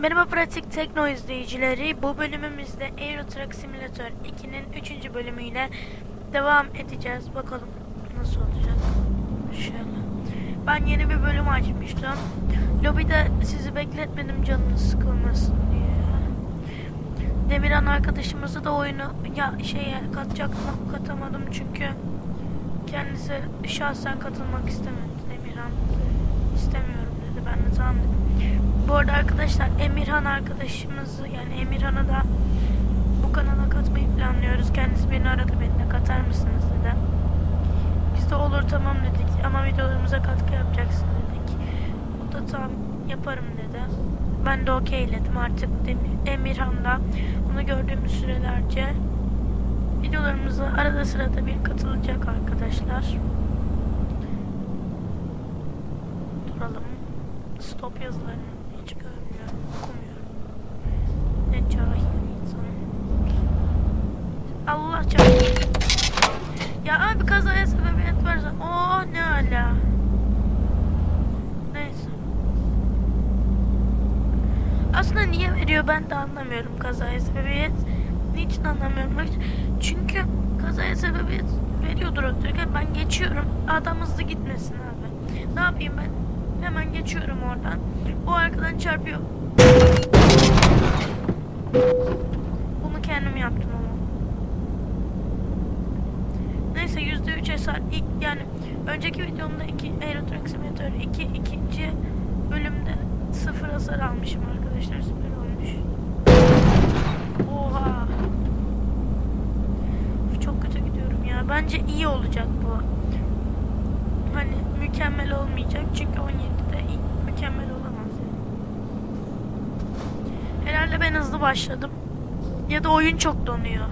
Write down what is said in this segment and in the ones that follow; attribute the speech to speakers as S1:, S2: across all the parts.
S1: Merhaba pratik tekno izleyicileri. Bu bölümümüzde Euro Truck Simulator 2'nin 3. bölümüyle devam edeceğiz. Bakalım nasıl olacak. Şöyle. Ben yeni bir bölüm açmıştım. Lobide sizi bekletmedim canınız sıkılmasın diye. Demirhan arkadaşımızı da oyunu ya şeye katacaktım katamadım çünkü kendisi şahsen katılmak istemedi. Demirhan istemiyorum dedi. Ben de tamam dedim. Bu arada arkadaşlar Emirhan arkadaşımızı yani Emirhan'ı da bu kanala katmayı planlıyoruz. Kendisi beni aradı beni de katar mısınız dedi. Biz de olur tamam dedik ama videolarımıza katkı yapacaksın dedik. O da tamam yaparım dedi. Ben de okeyledim artık Demir- Emirhan da onu gördüğümüz sürelerce videolarımıza arada sırada bir katılacak arkadaşlar. Yazılarını hiç görmüyorum, okumuyorum. Ne cahil bir insanım. Allah çarpsın. Ya abi kazaya sebebiyet versen. Oo ne ala. Neyse. Aslında niye veriyor ben de anlamıyorum kazaya sebebiyet. Niçin anlamıyorum? Çünkü kazaya sebebiyet veriyordur otururken ben geçiyorum. Adam hızlı gitmesin abi. Ne yapayım ben? Hemen geçiyorum oradan. O arkadan çarpıyor. Bunu kendim yaptım ama. Neyse yüzde üç hasar. İlk, yani önceki videomda iki Euro Truck Simulator 2 ikinci bölümde sıfır hasar almışım arkadaşlar. Süper olmuş. Oha. Çok kötü gidiyorum ya. Bence iyi olacak bu. Hani mükemmel olmayacak çünkü 17'de iyi- mükemmel olamaz. Herhalde ben hızlı başladım. Ya da oyun çok donuyor.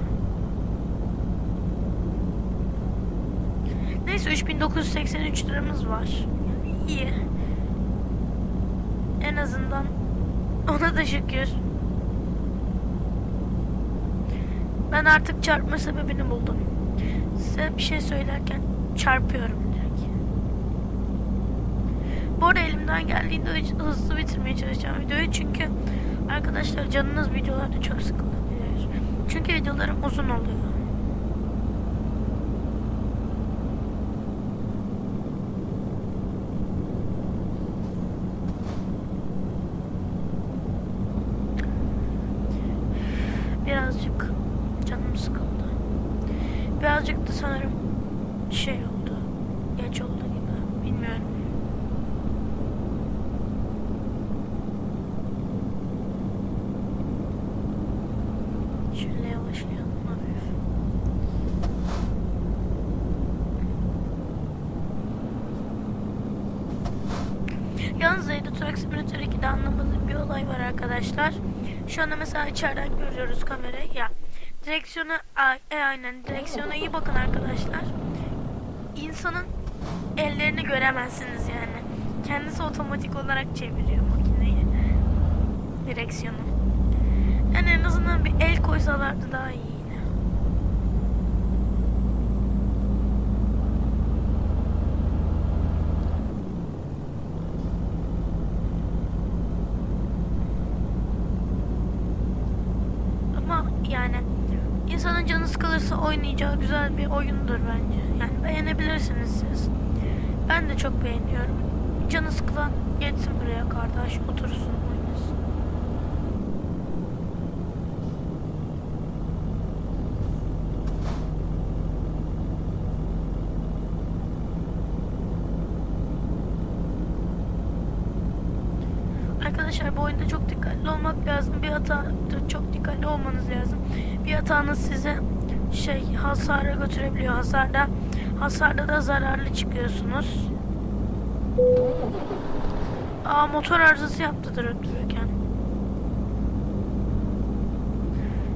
S1: Neyse 3983 liramız var. İyi. En azından ona da şükür. Ben artık çarpma sebebini buldum. Size bir şey söylerken çarpıyorum. Bu arada elimden geldiğinde hız- hızlı bitirmeye çalışacağım videoyu çünkü arkadaşlar canınız videolarda çok sıkılabilir. Çünkü videolarım uzun oluyor. Birazcık canım sıkıldı. Birazcık da sanırım şey oldu. Geç oldu gibi. Bilmiyorum. Şöyle yavaşlayalım hafif. Yalnız Euro Truck Simulator 2'de anlamadığım bir olay var arkadaşlar. Şu anda mesela içeriden görüyoruz kamerayı ya. Direksiyona e, aynen direksiyona iyi bakın arkadaşlar. İnsanın ellerini göremezsiniz yani. Kendisi otomatik olarak çeviriyor makineyi. Direksiyonu. Yani en azından bir el koysalardı daha iyi yine. Ama yani insanın canı sıkılırsa oynayacağı güzel bir oyundur bence. Yani beğenebilirsiniz siz. Ben de çok beğeniyorum. Canı sıkılan geçsin buraya kardeş otursun oynasın. Arkadaşlar bu oyunda çok dikkatli olmak lazım. Bir hata çok dikkatli olmanız lazım. Bir hatanız size şey hasara götürebiliyor. Hasarda hasarda da zararlı çıkıyorsunuz. Aa motor arızası yaptı durup dururken.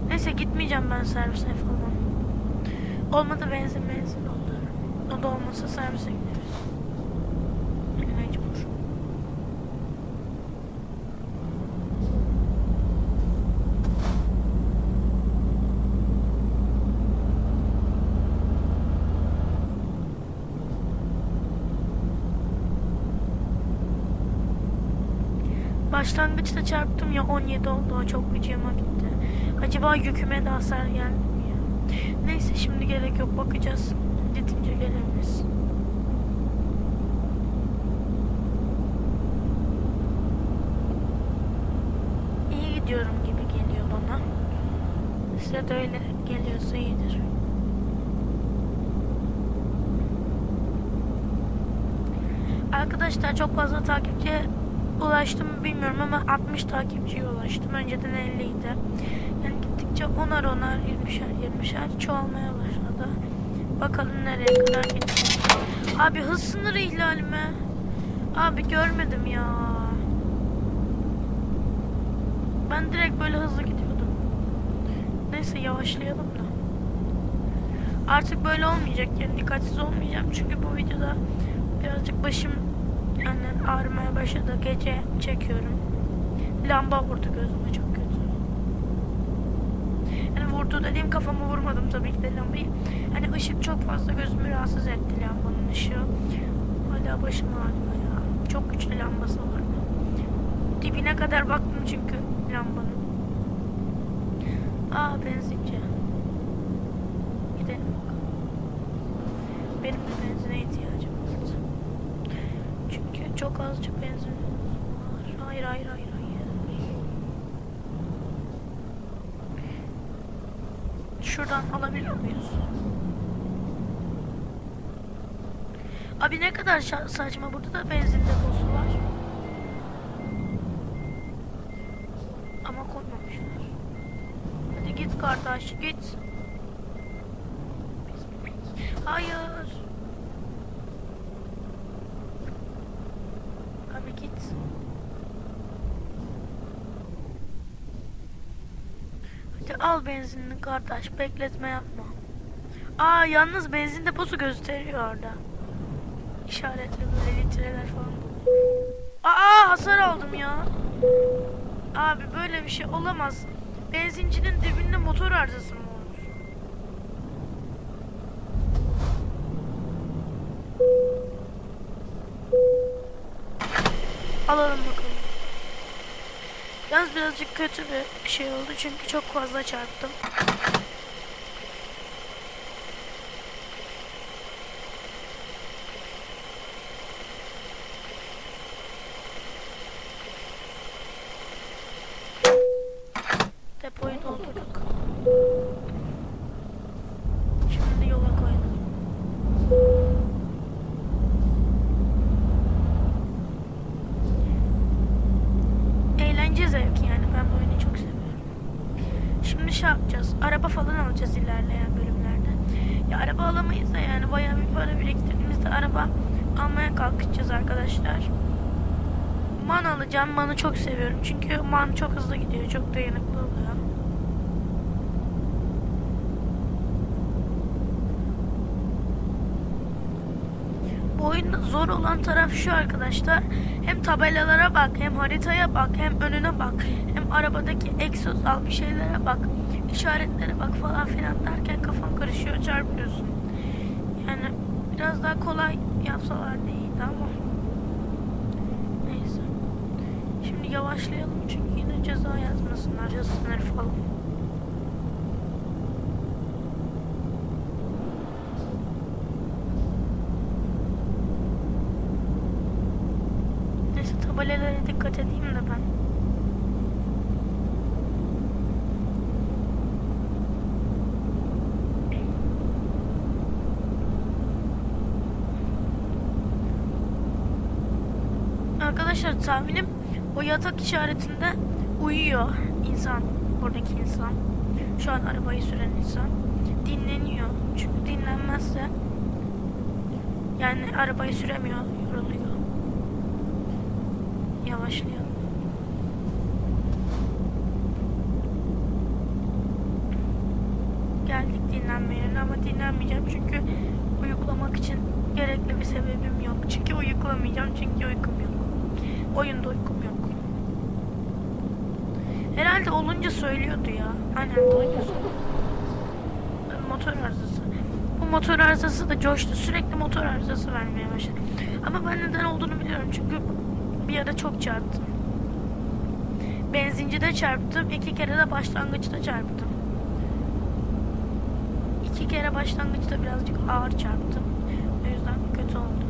S1: Neyse gitmeyeceğim ben servise falan. Olmadı benzin benzin doldururum. O da olmasa servise gideriz. Başlangıçta çarptım ya 17 oldu o çok gıcığıma gitti. Acaba yüküme de hasar geldi mi ya? Neyse şimdi gerek yok bakacağız. Gidince geliriz. İyi gidiyorum gibi geliyor bana. Size de öyle geliyorsa iyidir. Arkadaşlar çok fazla takipçiye ulaştım bilmiyorum ama 60 takipçiye ulaştım. Önceden 50 idi. Yani gittikçe onar onar 20'şer 20'şer çoğalmaya başladı. Bakalım nereye kadar gidecek. Abi hız sınırı ihlali mi? Abi görmedim ya. Ben direkt böyle hızlı gidiyordum. Neyse yavaşlayalım da. Artık böyle olmayacak yani dikkatsiz olmayacağım çünkü bu videoda birazcık başım yani ağrımaya başladı. Gece çekiyorum. Lamba vurdu gözüme çok kötü. Yani vurdu dediğim kafama vurmadım tabii ki de lambayı. Hani ışık çok fazla gözümü rahatsız etti lambanın ışığı. Hala başım ağrıyor ya. Çok güçlü lambası var. Dibine kadar baktım çünkü lambanın. Aa benzinci. Çok azıcık benzin var. Hayır hayır hayır hayır. Şuradan alabiliyor muyuz? Abi ne kadar saçma burada da benzin deposu var. Ama koymamışlar. Hadi git kardeş git. Hayır. Abi git. Hadi al benzinini kardeş. Bekletme yapma. Aa yalnız benzin deposu gösteriyor orada. İşaretli böyle litreler falan. Aa hasar aldım ya. Abi böyle bir şey olamaz. Benzincinin dibinde motor arızası mı olur? Alalım bakalım. Yalnız birazcık kötü bir şey oldu çünkü çok fazla çarptım. Depoyu doldurduk. Şimdi yola koyalım. Eğlence zevki yani ben bu oyunu çok seviyorum. Şimdi şey yapacağız. Araba falan alacağız ilerleyen bölümlerde. Ya araba alamayız da yani bayağı bir para biriktirdiğimizde araba almaya kalkacağız arkadaşlar. Man alacağım. Man'ı çok seviyorum. Çünkü man çok hızlı gidiyor. Çok dayanıklı oluyor. Bu oyunda zor olan taraf şu arkadaşlar. Hem tabelalara bak, hem haritaya bak, hem önüne bak, hem arabadaki egzoz al bir şeylere bak, işaretlere bak falan filan derken kafan karışıyor, çarpıyorsun. Yani biraz daha kolay yapsalar iyiydi ama. Neyse. Şimdi yavaşlayalım çünkü yine ceza yazmasınlar, hız sınırı falan. Neyse tabelalara dikkat edeyim de ben. Arkadaşlar tahminim o yatak işaretinde uyuyor insan. Buradaki insan. Şu an arabayı süren insan. Dinleniyor. Çünkü dinlenmezse yani arabayı süremiyor, yoruluyor. Yavaşlayalım. Geldik dinlenme yerine ama dinlenmeyeceğim çünkü uyuklamak için gerekli bir sebebim yok. Çünkü uyuklamayacağım çünkü uykum yok. Uykum yok. Herhalde olunca söylüyordu ya. Aynen olunca söylüyordu. Motor arızası. Bu motor arızası da coştu. Sürekli motor arızası vermeye başladı. Ama ben neden olduğunu biliyorum çünkü bir ara çok çarptım. benzincide çarptım. iki kere de başlangıçta çarptım. İki kere başlangıçta birazcık ağır çarptım. O yüzden kötü oldu.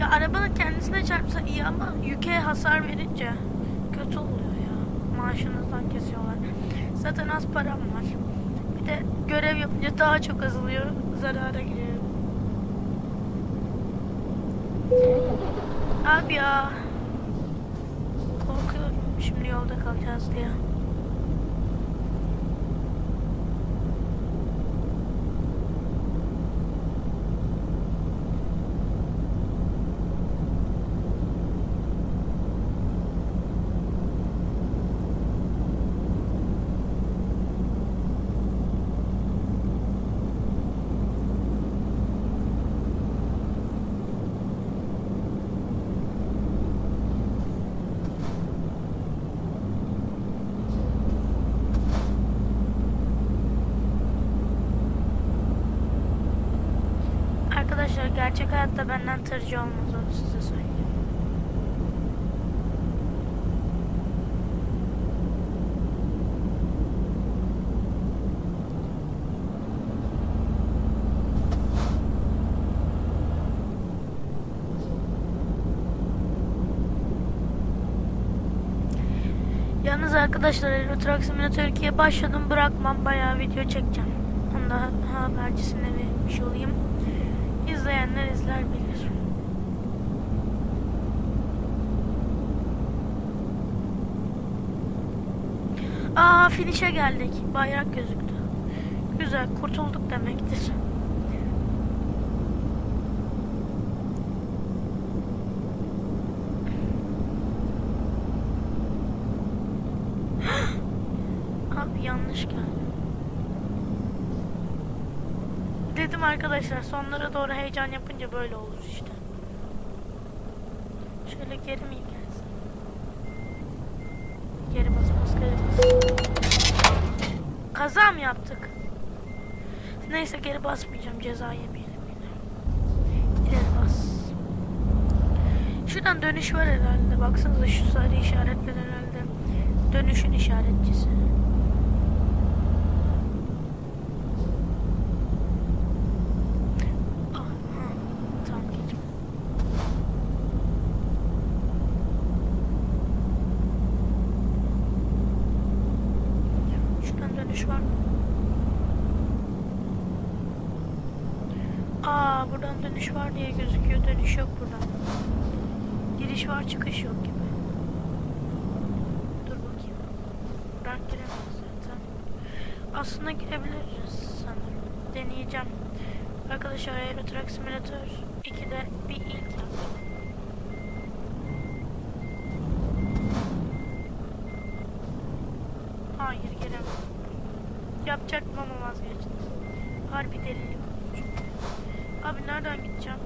S1: Ya arabanın kendisine çarpsa iyi ama yüke hasar verince kötü oluyor ya. Maaşınızdan kesiyorlar. Zaten az param var. Bir de görev yapınca daha çok azalıyor. Zarara giriyorum. Abi ya. Korkuyorum şimdi yolda kalacağız diye. Arkadaşlar gerçek hayatta benden tırcı olmaz onu size söyleyeyim. Yalnız arkadaşlar Euro Truck Simulator 2'ye başladım bırakmam bayağı video çekeceğim. Onu da habercisine vermiş olayım. İzleyenler izler bilir. Aa finish'e geldik. Bayrak gözüktü. Güzel kurtulduk demektir. Abi yanlış geldi. Dedim arkadaşlar sonlara doğru heyecan yapınca böyle olur işte. Şöyle geri mi gelsin? Geri bas bas geri bas. Kaza mı yaptık? Neyse geri basmayacağım ceza yemeyelim yine. İleri bas. Şuradan dönüş var herhalde. Baksanıza şu sarı işaretler herhalde. Dönüşün işaretçisi. Ah, ha, tamam geçme. Şuradan dönüş var mı? Aa buradan dönüş var diye Dönüş yok buradan. Giriş var çıkış yok gibi. Dur bakayım. Buradan giremeyiz zaten. Aslında girebiliriz sanırım. Deneyeceğim. Arkadaşlar Euro Truck Simulator 2'de bir ilk yaptım. Hayır giremem. Yapacaktım ama vazgeçtim. Harbi delilik. Abi nereden gideceğim?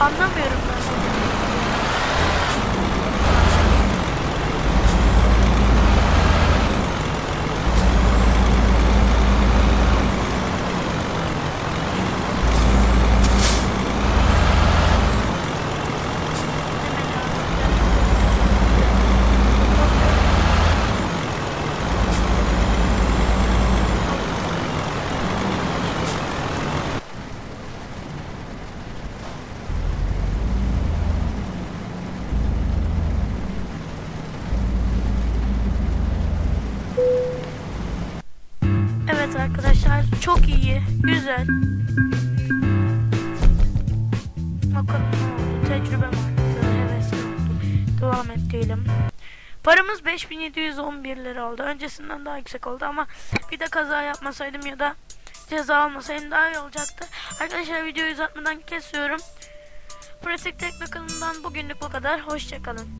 S1: Anlamıyorum ben. Çok iyi, güzel. Bakalım oldu? Tecrübem arttı, hevesli oldum. Devam et. Paramız 5711 lira oldu. Öncesinden daha yüksek oldu ama bir de kaza yapmasaydım ya da ceza almasaydım daha iyi olacaktı. Arkadaşlar videoyu uzatmadan kesiyorum. Pratik Tekno kanalından bugünlük bu kadar. Hoşçakalın.